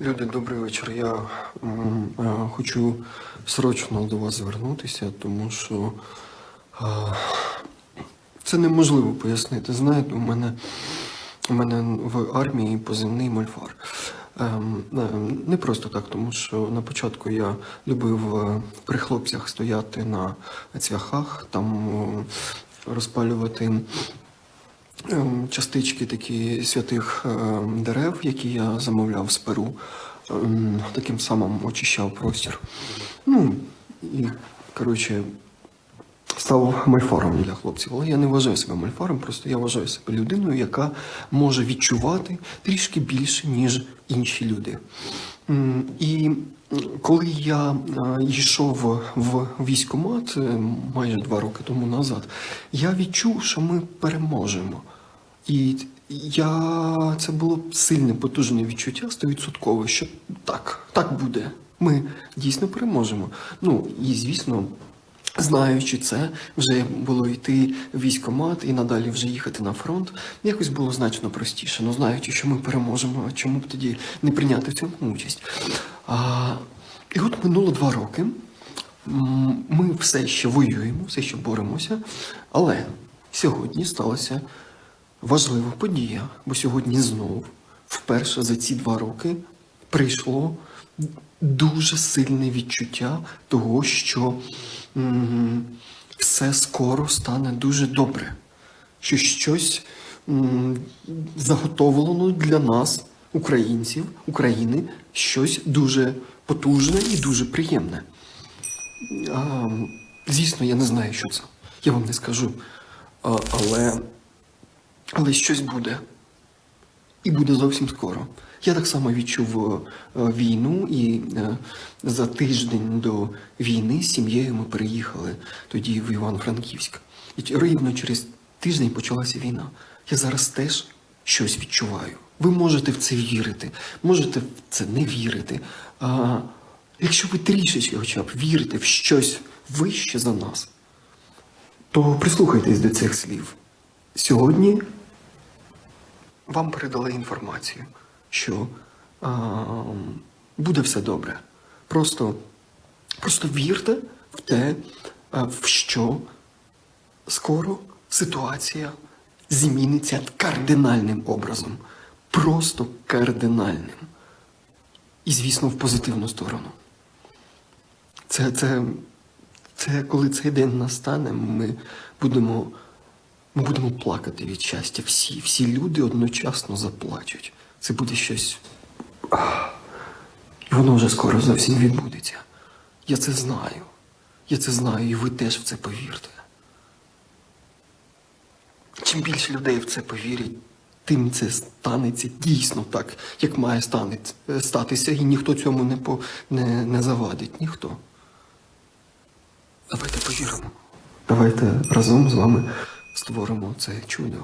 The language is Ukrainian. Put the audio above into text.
Люди, добрий вечір. Я е, хочу срочно до вас звернутися, тому що е, це неможливо пояснити. Знаєте, у мене, у мене в армії позивний мольфар. Ем, ем, не просто так, тому що на початку я любив е, при хлопцях стояти на цвяхах, там е, розпалювати частички такі святих ем, дерев, які я замовляв з Перу. Ем, Таким самим очищав простір. Ну, і, коротше, став мальфаром для хлопців. Але я не вважаю себе мальфаром, просто я вважаю себе людиною, яка може відчувати трішки більше, ніж інші люди. І коли я е, йшов в військкомат е, майже два роки тому назад, я відчув, що ми переможемо. І я це було сильне, потужне відчуття, стовідсоткове, що так, так буде. Ми дійсно переможемо. Ну і звісно, знаючи це, вже було йти в військкомат і надалі вже їхати на фронт, якось було значно простіше. Ну, знаючи, що ми переможемо, чому б тоді не прийняти в цьому участь? А, і от минуло два роки. Ми все ще воюємо, все ще боремося, але сьогодні сталося важлива подія, бо сьогодні знову, вперше за ці два роки, прийшло дуже сильне відчуття того, що м, все скоро стане дуже добре, що щось м, заготовлено для нас, українців, України, щось дуже потужне і дуже приємне. А, звісно, я не знаю, що це. Я вам не скажу. А, але, але щось буде. І буде зовсім скоро. Я так само відчув е, війну, і е, за тиждень до війни з сім'єю ми переїхали тоді в Івано-Франківськ. І рівно через тиждень почалася війна. Я зараз теж щось відчуваю. Ви можете в це вірити, можете в це не вірити. А, якщо ви трішечки хоча б вірите в щось вище за нас, то прислухайтесь до цих слів. Сьогодні вам передали інформацію, що а, буде все добре. Просто, просто вірте в те, в що скоро ситуація зміниться кардинальним образом. Просто кардинальним. І, звісно, в позитивну сторону. Це, це, це коли цей день настане, ми будемо, ми будемо плакати від щастя. Всі, всі люди одночасно заплачуть. Це буде щось. І воно вже скоро зовсім відбудеться. Я це знаю. Я це знаю, і ви теж в це повірте. Чим більше людей в це повірять, тим це станеться дійсно так, як має статися, і ніхто цьому не, по, не, не завадить. Ніхто. Давайте повіримо. Давайте разом з вами створимо це чудо.